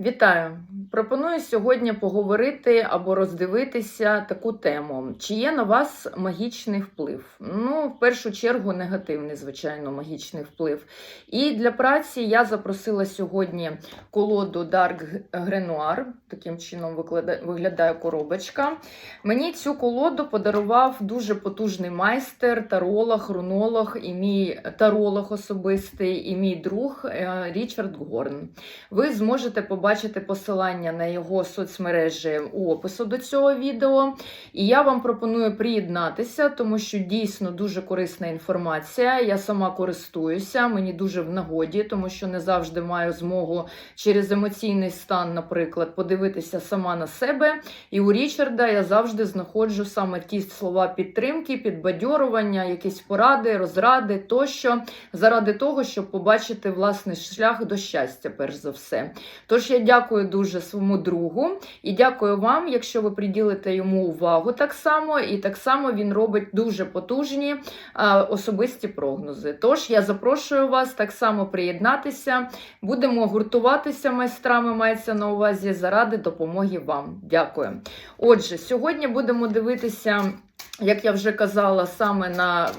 Вітаю! Пропоную сьогодні поговорити або роздивитися таку тему. Чи є на вас магічний вплив? Ну, в першу чергу, негативний, звичайно, магічний вплив. І для праці я запросила сьогодні колоду Dark Grenoir. Таким чином виглядає коробочка. Мені цю колоду подарував дуже потужний майстер, таролог, рунолог, і мій таролог особистий, і мій друг е, Річард Горн. Ви зможете побачити посилання на його соцмережі у опису до цього відео. І я вам пропоную приєднатися, тому що дійсно дуже корисна інформація. Я сама користуюся, мені дуже в нагоді, тому що не завжди маю змогу через емоційний стан, наприклад, подивитися сама на себе. І у Річарда я завжди знаходжу саме ті слова підтримки, підбадьорування, якісь поради, розради тощо, заради того, щоб побачити власний шлях до щастя, перш за все. Тож я дякую дуже своєму другу і дякую вам, якщо ви приділите йому увагу так само, і так само він робить дуже потужні особисті прогнози. Тож я запрошую вас так само приєднатися. Будемо гуртуватися майстрами, мається на увазі заради допомоги вам. Дякую. Отже, сьогодні будемо дивитися. Як я вже казала, саме на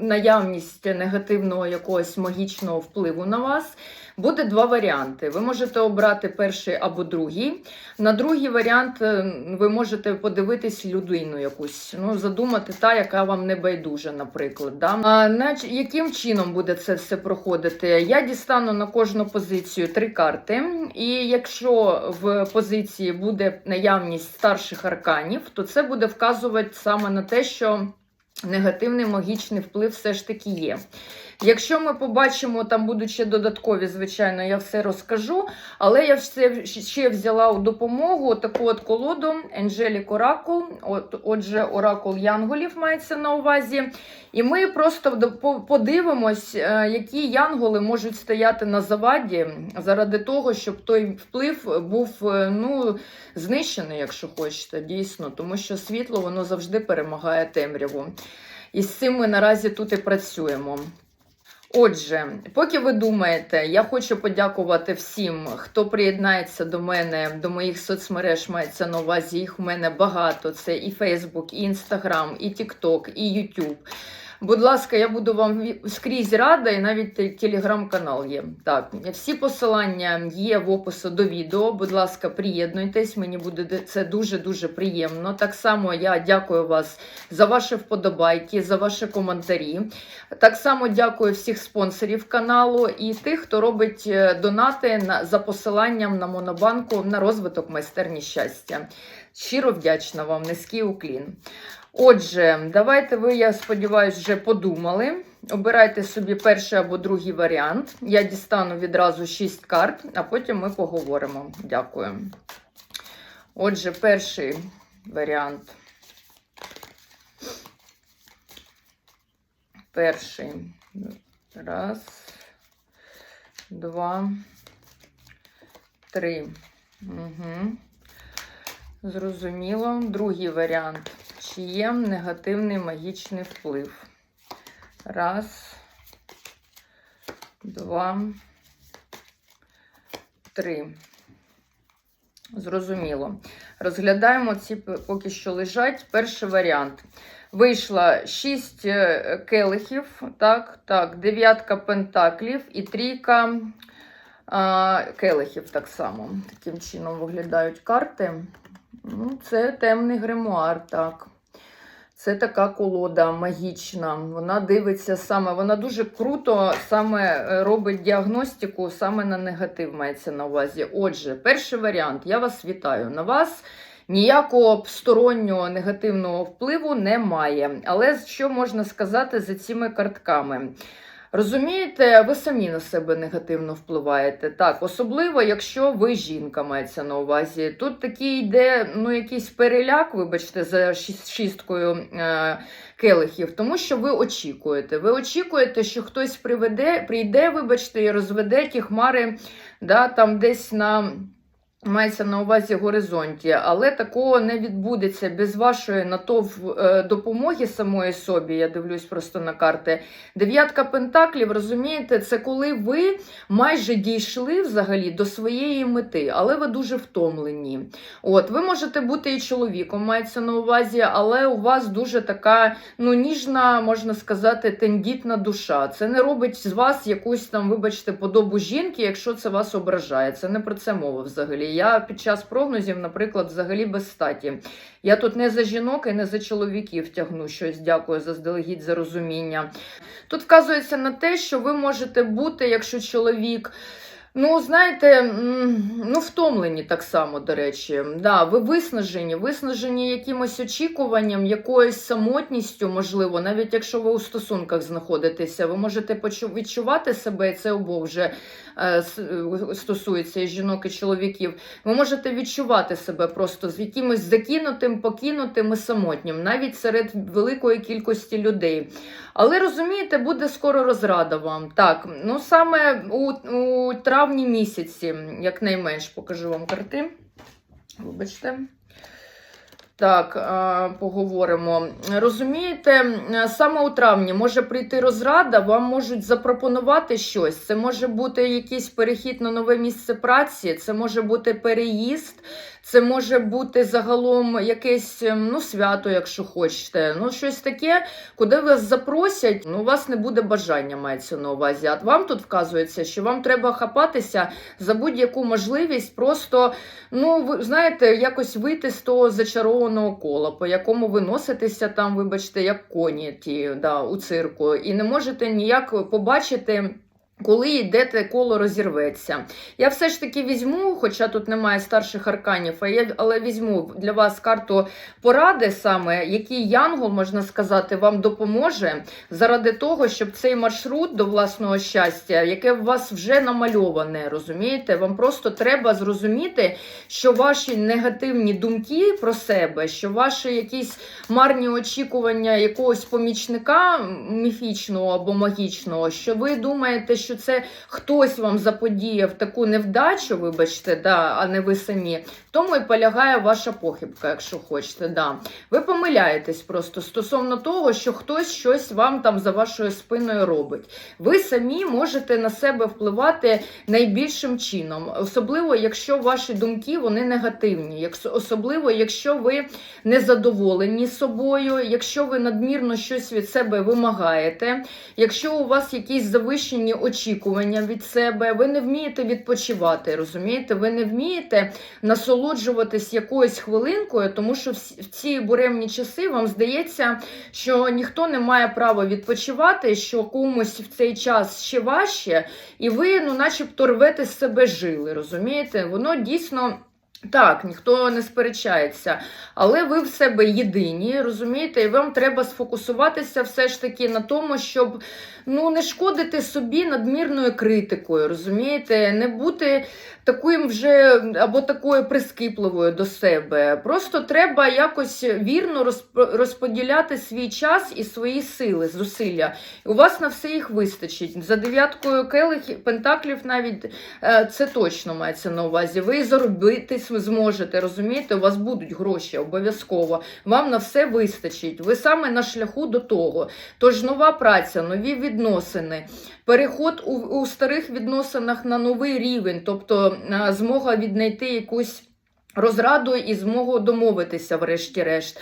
наявність негативного якогось магічного впливу на вас, буде два варіанти. Ви можете обрати перший або другий. На другий варіант е, ви можете подивитись людину якусь, ну, задумати та, яка вам не байдужа, наприклад. Да? А, нач- яким чином буде це все проходити? Я дістану на кожну позицію три карти, і якщо в позиції буде наявність старших арканів, то це буде вказувати саме на те, що негативний магічний вплив все ж таки є. Якщо ми побачимо, там будуть ще додаткові, звичайно, я все розкажу. Але я все ще взяла у допомогу таку от колоду Angelic Oracle, от, отже, Оракул Янголів мається на увазі. І ми просто подивимось, е, які янголи можуть стояти на заваді заради того, щоб той вплив був е, ну, знищений, якщо хочете, дійсно, тому що світло воно завжди перемагає темряву. І з цим ми наразі тут і працюємо. Отже, поки ви думаєте, я хочу подякувати всім, хто приєднається до мене, до моїх соцмереж, мається на увазі, їх у мене багато. Це і Фейсбук, і Інстаграм, і Тікток, і YouTube. Будь ласка, я буду вам скрізь рада, і навіть телеграм-канал є. Так, всі посилання є в опису до відео. Будь ласка, приєднуйтесь, мені буде це дуже-дуже приємно. Так само я дякую вас за ваші вподобайки, за ваші коментарі. Так само дякую всіх спонсорів каналу і тих, хто робить е, донати на, за посиланням на Монобанку на розвиток майстерні щастя. Щиро вдячна вам, низький уклін. Отже, давайте ви, я сподіваюся, вже подумали. Обирайте собі перший або другий варіант. Я дістану відразу 6 карт, а потім ми поговоримо. Дякую. Отже, перший варіант. Перший. Раз, два, три. Угу. Зрозуміло. Другий варіант. Чи є негативний магічний вплив? Раз, два, три. Зрозуміло. Розглядаємо ці поки що лежать. Перший варіант. Вийшла 6 келихів, так, так, дев'ятка пентаклів і трійка а, келихів так само. Таким чином виглядають карти. Ну, це темний гримуар, так. Це така колода магічна. Вона дивиться саме, вона дуже круто саме е, робить діагностику саме на негатив, мається на увазі. Отже, перший варіант. Я вас вітаю. На вас ніякого стороннього негативного впливу немає. Але що можна сказати за цими картками? Розумієте, ви самі на себе негативно впливаєте. Так, особливо, якщо ви жінка мається на увазі. Тут такий йде ну, якийсь переляк, вибачте, за шісткою е, келихів, тому що ви очікуєте. Ви очікуєте, що хтось приведе, прийде, вибачте, і розведе ті хмари да, там десь на. Мається на увазі горизонті, але такого не відбудеться без вашої на то е, допомоги самої собі. Я дивлюсь просто на карти. Дев'ятка пентаклів, розумієте, це коли ви майже дійшли взагалі до своєї мети, але ви дуже втомлені. От, ви можете бути і чоловіком, мається на увазі, але у вас дуже така ну, ніжна, можна сказати, тендітна душа. Це не робить з вас якусь там, вибачте, подобу жінки, якщо це вас ображає. Це не про це мова взагалі. Я під час прогнозів, наприклад, взагалі без статі. Я тут не за жінок і не за чоловіків тягну щось. Дякую заздалегідь за розуміння. Тут вказується на те, що ви можете бути, якщо чоловік. Ну, знаєте, ну втомлені так само, до речі. Да, ви виснажені, виснажені якимось очікуванням, якоюсь самотністю, можливо, навіть якщо ви у стосунках знаходитеся, ви можете відчувати себе, і це обох вже е, стосується і жінок і чоловіків. Ви можете відчувати себе просто з якимось закинутим, покинутим і самотнім, навіть серед великої кількості людей. Але розумієте, буде скоро розрада вам. Так, ну саме у, у травні місяці, якнайменш, покажу вам карти. Вибачте. Так, поговоримо. Розумієте, саме у травні може прийти розрада, вам можуть запропонувати щось. Це може бути якийсь перехід на нове місце праці, це може бути переїзд, це може бути загалом якесь ем, ну, свято, якщо хочете. Ну, щось таке, куди вас запросять, ну, у вас не буде бажання, мається на увазі. А вам тут вказується, що вам треба хапатися за будь-яку можливість, просто, ну, ви знаєте, якось вийти з того зачарованого кола, по якому ви носитеся там, вибачте, як коні ті, да, у цирку, і не можете ніяк побачити. Коли йдете, коло розірветься. Я все ж таки візьму, хоча тут немає старших арканів, але візьму для вас карту поради, саме який янгол, можна сказати, вам допоможе заради того, щоб цей маршрут до власного щастя, яке у вас вже намальоване, розумієте, вам просто треба зрозуміти, що ваші негативні думки про себе, що ваші якісь марні очікування якогось помічника міфічного або магічного, що ви думаєте, що це хтось вам заподіяв таку невдачу, вибачте, да, а не ви самі. В тому і полягає ваша похибка, якщо хочете. Да. Ви помиляєтесь просто стосовно того, що хтось щось вам там за вашою спиною робить. Ви самі можете на себе впливати найбільшим чином, особливо якщо ваші думки вони негативні, особливо якщо ви незадоволені собою, якщо ви надмірно щось від себе вимагаєте, якщо у вас якісь завищені очікування від себе, ви не вмієте відпочивати, розумієте? Ви не вмієте насолоджуватись якоюсь хвилинкою, тому що в ці буремні часи вам здається, що ніхто не має права відпочивати, що комусь в цей час ще важче, і ви, ну, начебто, рвете з себе жили, розумієте? Воно дійсно. Так, ніхто не сперечається, але ви в себе єдині, розумієте, і вам треба сфокусуватися все ж таки на тому, щоб ну, не шкодити собі надмірною критикою, розумієте, не бути таким вже або такою прискіпливою до себе. Просто треба якось вірно розподіляти свій час і свої сили, зусилля. У вас на все їх вистачить. За дев'яткою келих, пентаклів навіть е, це точно мається на увазі. Ви заробитись зможете, розумієте? У вас будуть гроші обов'язково. Вам на все вистачить. Ви саме на шляху до того. Тож нова праця, нові відносини, переход у, у старих відносинах на новий рівень, тобто е, змога віднайти якусь розраду і змогу домовитися, врешті-решт.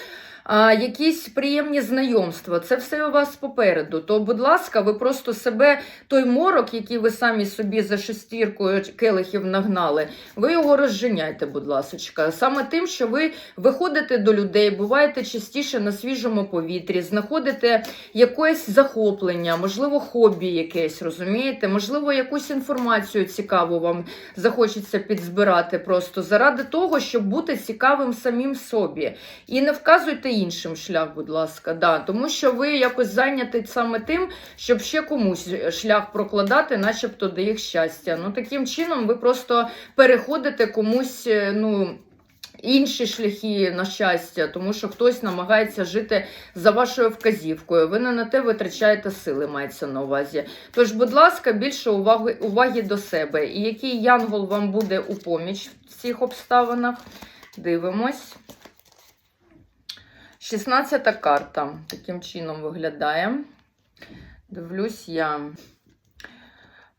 Якісь приємні знайомства, це все у вас попереду. То, будь ласка, ви просто себе, той морок, який ви самі собі за шестіркою келихів нагнали, ви його розженяйте, будь ласочка. Саме тим, що ви виходите до людей, буваєте частіше на свіжому повітрі, знаходите якесь захоплення, можливо, хобі якесь, розумієте? Можливо, якусь інформацію цікаву вам захочеться підзбирати просто заради того, щоб бути цікавим самим собі. І не вказуйте іншим шлях, будь ласка, да, тому що ви якось зайняті саме тим, щоб ще комусь шлях прокладати, начебто до їх щастя. Ну таким чином ви просто переходите комусь, е, ну. інші шляхи на щастя, тому що хтось намагається жити за вашою вказівкою. Ви не на те витрачаєте сили, мається на увазі. Тож, будь ласка, більше уваги, уваги до себе. І який янгол вам буде у поміч в цих обставинах? Дивимось. 16 карта. Таким чином виглядає. Дивлюсь я.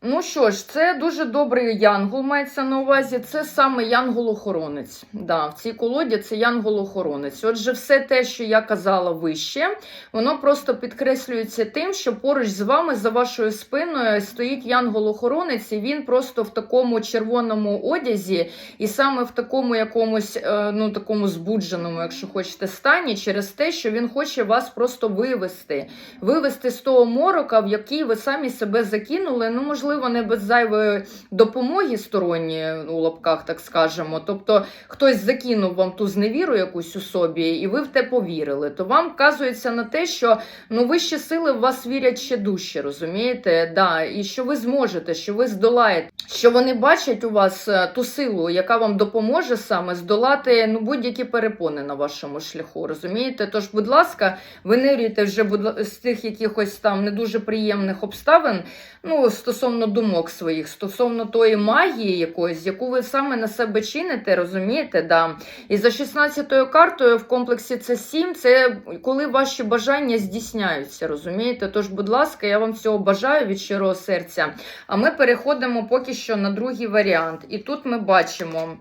Ну що ж, це дуже добрий янгол мається на увазі. Це саме янгол-охоронець. Да, в цій колоді це янгол-охоронець. Отже, все те, що я казала вище, воно просто підкреслюється тим, що поруч з вами, за вашою спиною, стоїть янгол-охоронець, і він просто в такому червоному одязі, і саме в такому якомусь, е, ну такому збудженому, якщо хочете, стані, через те, що він хоче вас просто вивести, вивести з того морока, в який ви самі себе закинули. Ну, можливо можливо, не без зайвої допомоги сторонньої у лапках, так скажемо. Тобто хтось закинув вам ту зневіру якусь у собі, і ви в те повірили. То вам вказується на те, що ну вищі сили в вас вірять ще дужче, розумієте? Да, І що ви зможете, що ви здолаєте, що вони бачать у вас е, ту силу, яка вам допоможе саме здолати ну будь-які перепони на вашому шляху. Розумієте? Тож, будь ласка, винирюйте вже будь з тих якихось там не дуже приємних обставин. Ну, стосовно думок своїх, стосовно тої магії якоїсь, яку ви саме на себе чините, розумієте? Да. І за 16-ю картою в комплексі це 7, це коли ваші бажання здійсняються, розумієте? Тож, будь ласка, я вам цього бажаю від щирого серця. А ми переходимо поки що на другий варіант. І тут ми бачимо.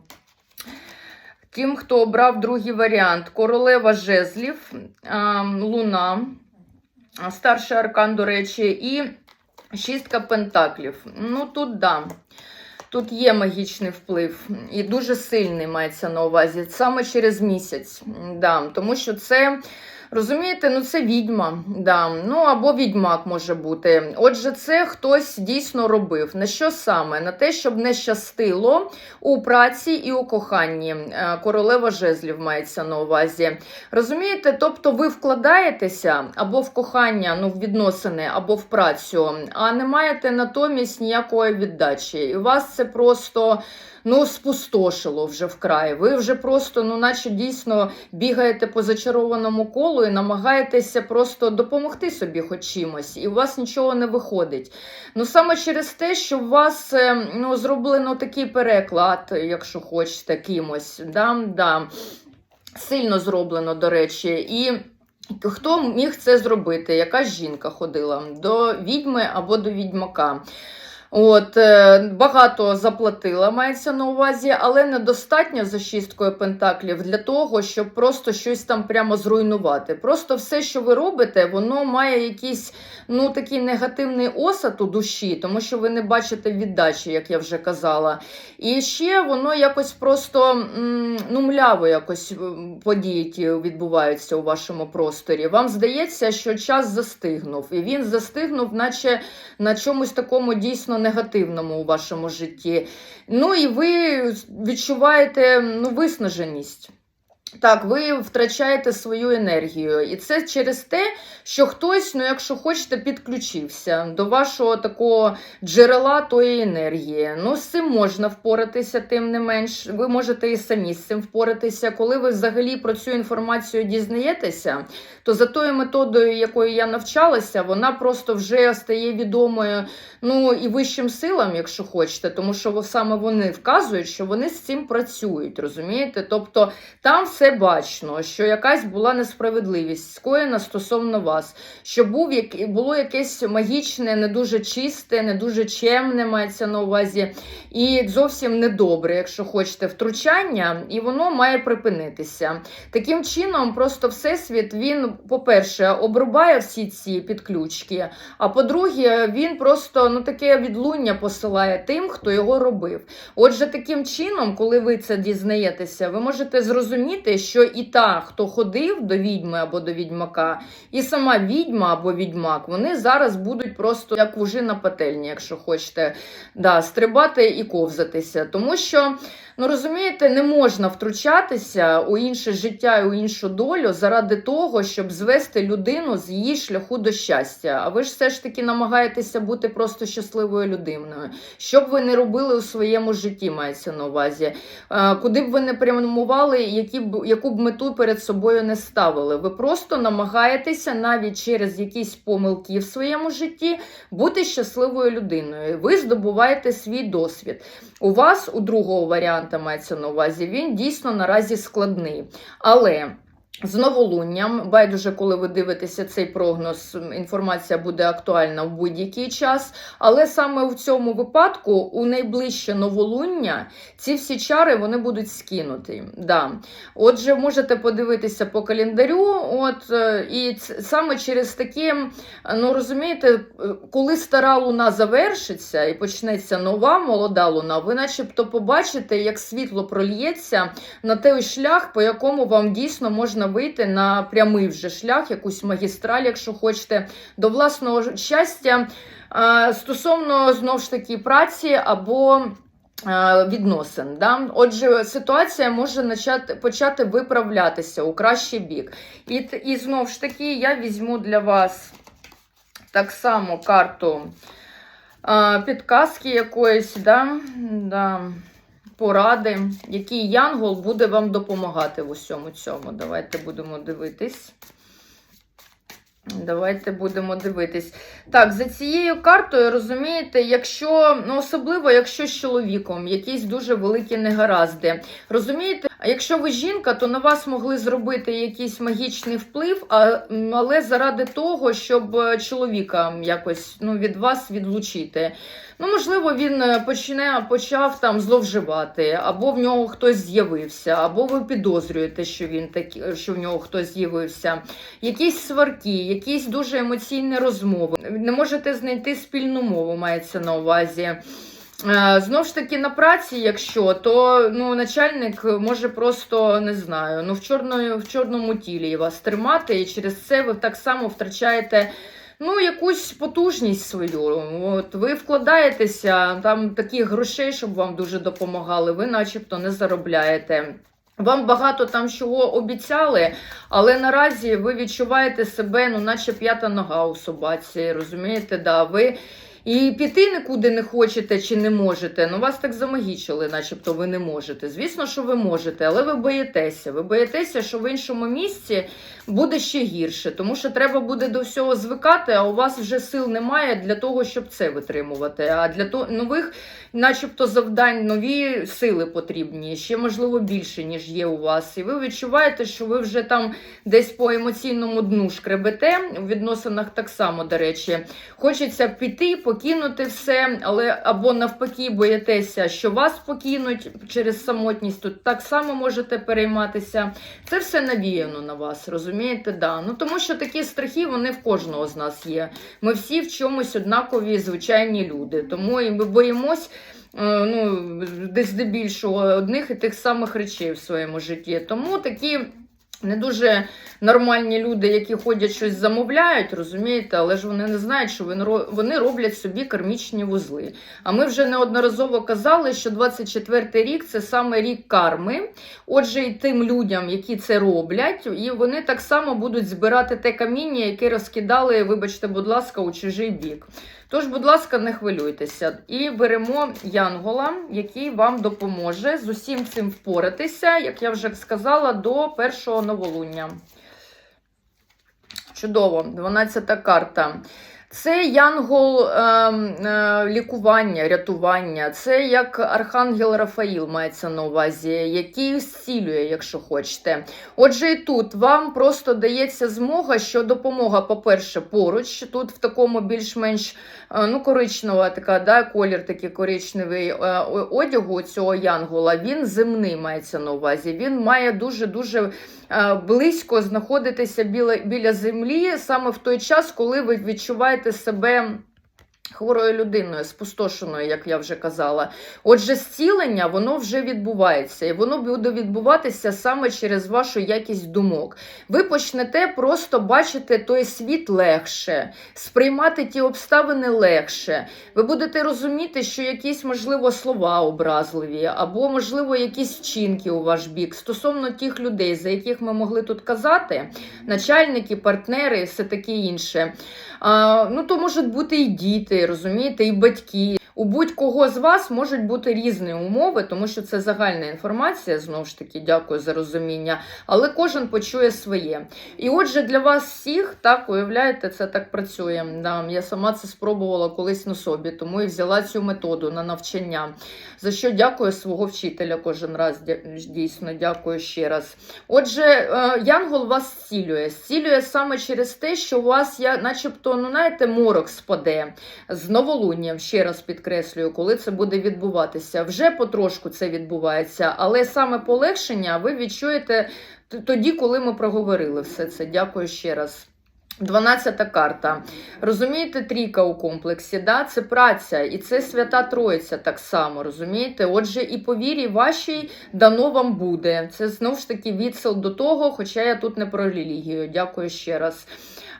Тим, хто обрав другий варіант, королева жезлів, луна, старший аркан, до речі, і Шістка пентаклів. Ну, тут да. Тут є магічний вплив, і дуже сильний мається на увазі саме через місяць. Да, Тому що це Розумієте, ну це відьма, да. ну або відьмак може бути. Отже, це хтось дійсно робив. На що саме? На те, щоб не щастило у праці і у коханні. Е, королева жезлів мається на увазі. Розумієте, тобто ви вкладаєтеся або в кохання, ну в відносини, або в працю, а не маєте натомість ніякої віддачі. І у вас це просто ну, спустошило вже вкрай. Ви вже просто, ну, наче дійсно бігаєте по зачарованому колу і намагаєтеся просто допомогти собі хоч чимось, і у вас нічого не виходить. Ну, саме через те, що у вас е, ну, зроблено такий переклад, якщо хочете, кимось. Да? Да. Сильно зроблено, до речі. І хто міг це зробити? Якась жінка ходила до відьми або до відьмака. От, е, Багато заплатила, мається на увазі, але недостатньо за шісткою пентаклів для того, щоб просто щось там прямо зруйнувати. Просто все, що ви робите, воно має якийсь ну, такий негативний осад у душі, тому що ви не бачите віддачі, як я вже казала. І ще воно якось просто ну, мляво якось події відбуваються у вашому просторі. Вам здається, що час застигнув, і він застигнув, наче на чомусь такому дійсно негативному у вашому житті. Ну і ви відчуваєте ну, виснаженість. Так, ви втрачаєте свою енергію. І це через те, що хтось, ну, якщо хочете, підключився до вашого такого джерела тої енергії. Ну, з цим можна впоратися, тим не менш. Ви можете і самі з цим впоратися. Коли ви взагалі про цю інформацію дізнаєтеся, то за тою методою, якою я навчалася, вона просто вже стає відомою ну, і вищим силам, якщо хочете, тому що саме вони вказують, що вони з цим працюють, розумієте? Тобто там все бачно, що якась була несправедливість скоєна стосовно вас, що був було якесь магічне, не дуже чисте, не дуже чемне, мається на увазі, і зовсім недобре, якщо хочете, втручання, і воно має припинитися. Таким чином, просто всесвіт, він, по-перше, обрубає всі ці підключки, а по-друге, він просто ну, таке відлуння посилає тим, хто його робив. Отже, таким чином, коли ви це дізнаєтеся, ви можете зрозуміти розуміти, що і та, хто ходив до відьми або до відьмака, і сама відьма або відьмак, вони зараз будуть просто як вужи на пательні, якщо хочете, да, стрибати і ковзатися. Тому що Ну розумієте, не можна втручатися у інше життя і у іншу долю заради того, щоб звести людину з її шляху до щастя. А ви ж все ж таки намагаєтеся бути просто щасливою людиною. Що б ви не робили у своєму житті, мається на увазі. Е, Куди б ви не прямували, які б яку б мету перед собою не ставили. Ви просто намагаєтеся навіть через якісь помилки в своєму житті бути щасливою людиною. Ви здобуваєте свій досвід. У вас, у другого варіанта, мається на увазі, він дійсно наразі складний. Але. З новолунням, байдуже, коли ви дивитеся цей прогноз, інформація буде актуальна в будь-який час. Але саме в цьому випадку, у найближче новолуння, ці всі чари вони будуть скинуті. Да. Отже, можете подивитися по календарю, от е, і саме через такі, ну розумієте, е, коли стара луна завершиться і почнеться нова молода луна, ви начебто побачите, як світло прольється на той шлях, по якому вам дійсно можна вийти на прямий вже шлях, якусь магістраль, якщо хочете, до власного щастя. Е, Стосовно знов ж таки праці або е, відносин. Да? Отже, ситуація може почати, почати виправлятися у кращий бік. І, і знов ж таки, я візьму для вас так само карту е, підказки якоїсь, да? Да. Поради, який янгол буде вам допомагати в усьому цьому. Давайте будемо дивитись. Давайте будемо дивитись. Так, за цією картою, розумієте, якщо, ну особливо, якщо з чоловіком якісь дуже великі негаразди. Розумієте, якщо ви жінка, то на вас могли зробити якийсь магічний вплив, а, але заради того, щоб е, чоловіка якось ну, від вас відлучити. Ну, можливо, він е, почне, почав там зловживати, або в нього хтось з'явився, або ви підозрюєте, що він такі, що в нього хтось з'явився. Якісь сварки, якісь дуже емоційні розмови. Не можете знайти спільну мову, мається на увазі. Е, Знов ж таки, на праці, якщо, то ну, начальник може просто не знаю, ну в чорному, в чорному тілі вас тримати, і через це ви так само втрачаєте ну, якусь потужність свою. От, ви вкладаєтеся там таких грошей, щоб вам дуже допомагали, ви начебто не заробляєте. Вам багато там чого обіцяли, але наразі ви відчуваєте себе, ну, наче п'ята нога у собаці. Розумієте, да, ви і піти нікуди не хочете чи не можете. Ну вас так замагічили, начебто ви не можете. Звісно, що ви можете, але ви боїтеся. Ви боїтеся, що в іншому місці буде ще гірше, тому що треба буде до всього звикати, а у вас вже сил немає для того, щоб це витримувати. А для того нових, начебто, завдань, нові сили потрібні, ще можливо більше, ніж є у вас. І ви відчуваєте, що ви вже там десь по емоційному дну шкребете. В відносинах так само, до речі. Хочеться піти, покинути все, але або навпаки боїтеся, що вас покинуть через самотність. Тут так само можете перейматися. Це все навіяно на вас, розумієте? Да. Ну тому що такі страхи вони в кожного з нас є. Ми всі в чомусь однакові звичайні люди. Тому і ми боїмось. е, Ну, десь здебільшого одних і тих самих речей в своєму житті. Тому такі не дуже нормальні люди, які ходять щось замовляють, розумієте, але ж вони не знають, що вони роблять собі кармічні вузли. А ми вже неодноразово казали, що 24-й рік це саме рік карми. Отже, і тим людям, які це роблять, і вони так само будуть збирати те каміння, яке розкидали, вибачте, будь ласка, у чужий бік. Тож, будь ласка, не хвилюйтеся. І беремо Янгола, який вам допоможе з усім цим впоратися, як я вже сказала, до першого новолуння. Чудово, 12 карта. Це янгол е, е, лікування, рятування. Це як архангел Рафаїл мається на увазі, який зцілює, якщо хочете. Отже, і тут вам просто дається змога, що допомога, по-перше, поруч. Тут в такому більш-менш е, ну, коричнева така, да, колір такий коричневий е, одягу цього янгола. Він земний мається на увазі. Він має дуже-дуже е, близько знаходитися біля, біля землі саме в той час, коли ви відчуваєте себе. Хворою людиною, спустошеною, як я вже казала. Отже, зцілення воно вже відбувається, і воно буде відбуватися саме через вашу якість думок. Ви почнете просто бачити той світ легше, сприймати ті обставини легше. Ви будете розуміти, що якісь, можливо, слова образливі, або, можливо, якісь вчинки у ваш бік стосовно тих людей, за яких ми могли тут казати, начальники, партнери все таке інше. А, ну, то можуть бути і діти, розумієте, і батьки. У будь-кого з вас можуть бути різні умови, тому що це загальна інформація. Знову ж таки, дякую за розуміння. Але кожен почує своє. І отже, для вас всіх, так уявляєте, це так працює. Да, я сама це спробувала колись на собі, тому і взяла цю методу на навчання. За що дякую свого вчителя кожен раз. Дійсно, дякую ще раз. Отже, е, Янгол вас зцілює. Зцілює саме через те, що у вас, я, начебто, ну знаєте, морок спаде з новолунням, ще раз підкреслюю, коли це буде відбуватися. Вже потрошку це відбувається, але саме полегшення ви відчуєте тоді, коли ми проговорили все це. Дякую ще раз. 12 карта. Розумієте, трійка у комплексі, да? це праця, і це свята Троїця так само, розумієте? Отже, і по вірі вашій дано вам буде. Це знову ж таки відсил до того, хоча я тут не про релігію. Дякую ще раз.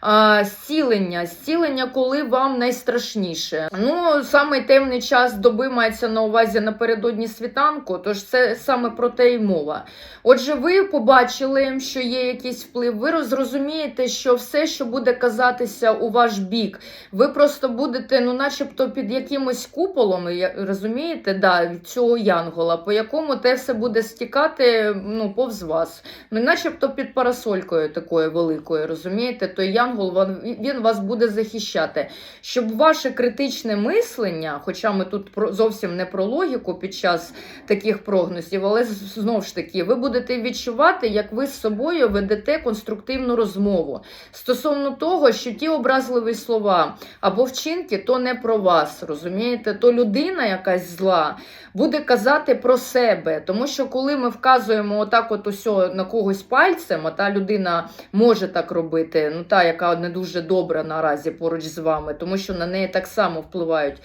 А, зцілення, зцілення, коли вам найстрашніше. Ну, саме темний час доби мається на увазі напередодні світанку, тож це саме про те й мова. Отже, ви побачили, що є якийсь вплив, ви зрозумієте, що все, що буде казатися у ваш бік, ви просто будете, ну, начебто, під якимось куполом, розумієте, да, цього янгола, по якому те все буде стікати ну, повз вас. Ну, начебто під парасолькою такою великою, розумієте, той янгол він, вас буде захищати. Щоб ваше критичне мислення, хоча ми тут зовсім не про логіку під час таких прогнозів, але знову ж таки, ви будете відчувати, як ви з собою ведете конструктивну розмову стосовно того, що ті образливі слова або вчинки то не про вас, розумієте? То людина якась зла буде казати про себе. Тому що коли ми вказуємо отак, от усьо на когось пальцем, а та людина може так робити, ну та, яка не дуже добра наразі поруч з вами, тому що на неї так само впливають.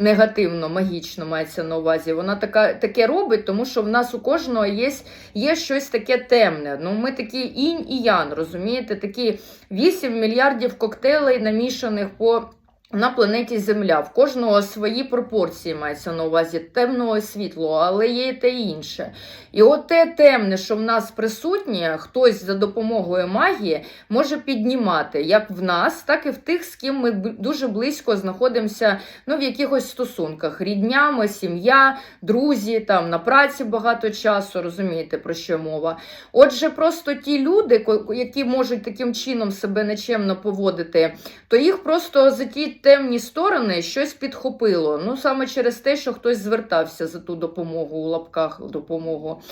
Негативно, магічно мається на увазі. Вона така, таке робить, тому що в нас у кожного є, є щось таке темне. Ну, ми такі інь і ян, розумієте? Такі 8 мільярдів коктейлей намішаних по на планеті Земля. В кожного свої пропорції мається на увазі темного світлого, але є і те інше. І от те темне, що в нас присутнє, хтось за допомогою магії може піднімати як в нас, так і в тих, з ким ми дуже близько знаходимося ну, в якихось стосунках. Ріднями, сім'я, друзі, там на праці багато часу, розумієте, про що мова. Отже, просто ті люди, які можуть таким чином себе нечемно поводити, то їх просто за ті темні сторони щось підхопило. Ну, саме через те, що хтось звертався за ту допомогу у лапках допомогу.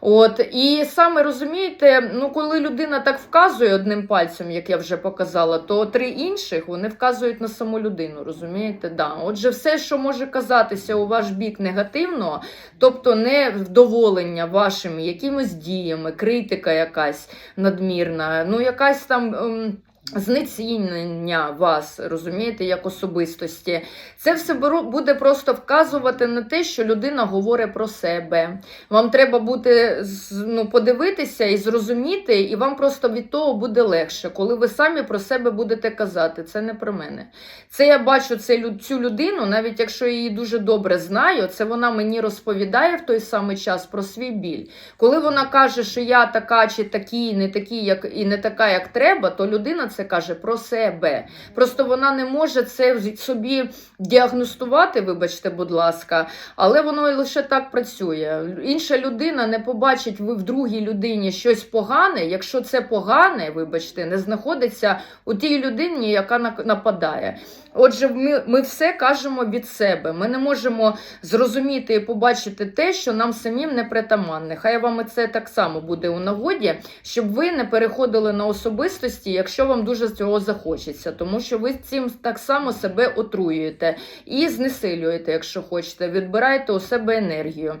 От, і саме розумієте, ну коли людина так вказує одним пальцем, як я вже показала, то три інших вони вказують на саму людину. Розумієте? Да. Отже, все, що може казатися у ваш бік негативно, тобто невдоволення вашими якимись діями, критика якась надмірна, ну якась там. Знецінення вас, розумієте, як особистості. Це все буде просто вказувати на те, що людина говорить про себе. Вам треба буде ну, подивитися і зрозуміти, і вам просто від того буде легше, коли ви самі про себе будете казати. Це не про мене. Це я бачу це, цю людину, навіть якщо я її дуже добре знаю, це вона мені розповідає в той самий час про свій біль. Коли вона каже, що я така чи такий, не такий, як і не така, як треба, то людина це каже про себе. Просто вона не може це собі діагностувати, вибачте, будь ласка, але воно лише так працює. Інша людина не побачить в другій людині щось погане, якщо це погане, вибачте, не знаходиться у тій людині, яка нападає. Отже, ми, ми все кажемо від себе. Ми не можемо зрозуміти і побачити те, що нам самим не притаманне. Хай вам і це так само буде у нагоді, щоб ви не переходили на особистості, якщо вам дуже цього захочеться, тому що ви цим так само себе отруюєте і знесилюєте, якщо хочете, відбираєте у себе енергію.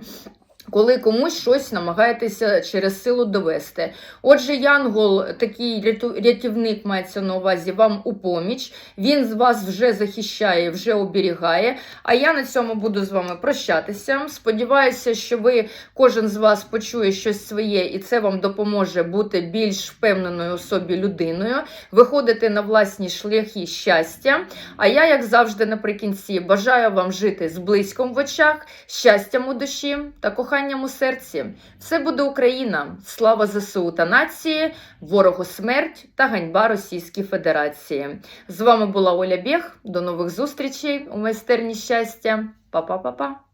Коли комусь щось намагаєтеся через силу довести. Отже, Янгол, такий рятівник мається на увазі, вам у поміч. Він з вас вже захищає, вже оберігає. А я на цьому буду з вами прощатися. Сподіваюся, що ви кожен з вас почує щось своє, і це вам допоможе бути більш впевненою собі людиною, виходити на власні шляхи щастя. А я, як завжди, наприкінці бажаю вам жити з близьком в очах, щастям у душі та коханням у серці. Все буде Україна! Слава ЗСУ та нації, ворогу смерть та ганьба Російській Федерації. З вами була Оля Бєх. До нових зустрічей у майстерні щастя. Па-па-па-па!